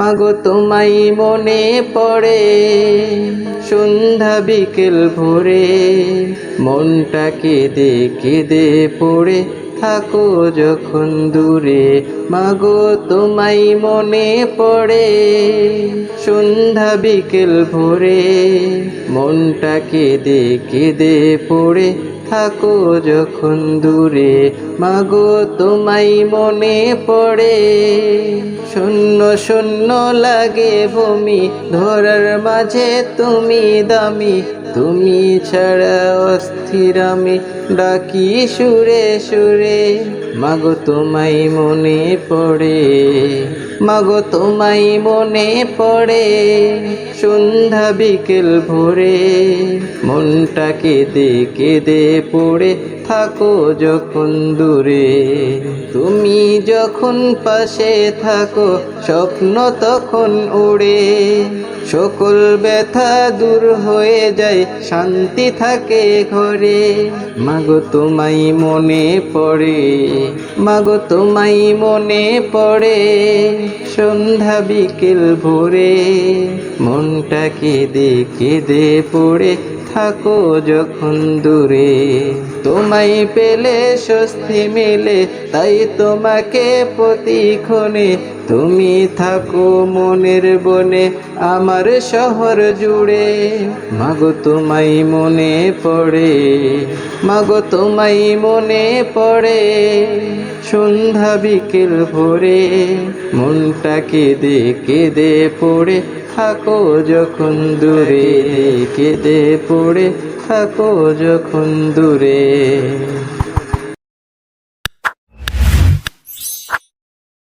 মাগো তোমাই মনে পড়ে, সন্ধ্যা বিকেল ভোরে মনটা কেঁদে কেঁদে পড়ে, থাকো যখন দূরে। মাগো তোমাই মনে পড়ে, সন্ধ্যা বিকেল ভোরে মনটা কেঁদে কেঁদে পড়ে থাকো যখন দূরে। মাগো, তোমায় মনে পড়ে। শূন্য শূন্য লাগে ভূমি, ধরার মাঝে তুমি দামি। তুমি ছাড়া অস্থির আমি, ডাকি সুরে সুরে। মাগো তোমায় মনে পড়ে, মাগো তোমাই মনে পড়ে, সন্ধ্যা বিকেল ভোরে মনটা কেঁদে কেঁদে পড়ে থাকো যখন দূরে। তুমি যখন পাশে থাকো, স্বপ্ন তখন উড়ে সকল ব্যথা দূর হয়ে যায়, শান্তি থাকে ঘরে। মাগো তোমায় মনে পড়ে, মাগো তোমায় মনে পড়ে। সন্ধ্যা বিকেল ভোরে মনটা কেঁদে কেঁদে পড়ে। থাকো যখন দূরে। তোমায় পেলে স্বস্তি মেলে, তাই তোমাকে প্রতিক্ষণে তুমি থাকো মনের বনে, আমার শহর জুড়ে। মাগো তোমায় মনে পড়ে, মাগো তোমায় মনে পড়ে। সন্ধ্যা বিকেল ভোরে মনটা কেঁদে কেঁদে পড়ে। থাকো যখন দূরে কেঁদে পড়ে থাকো যখন দূরে।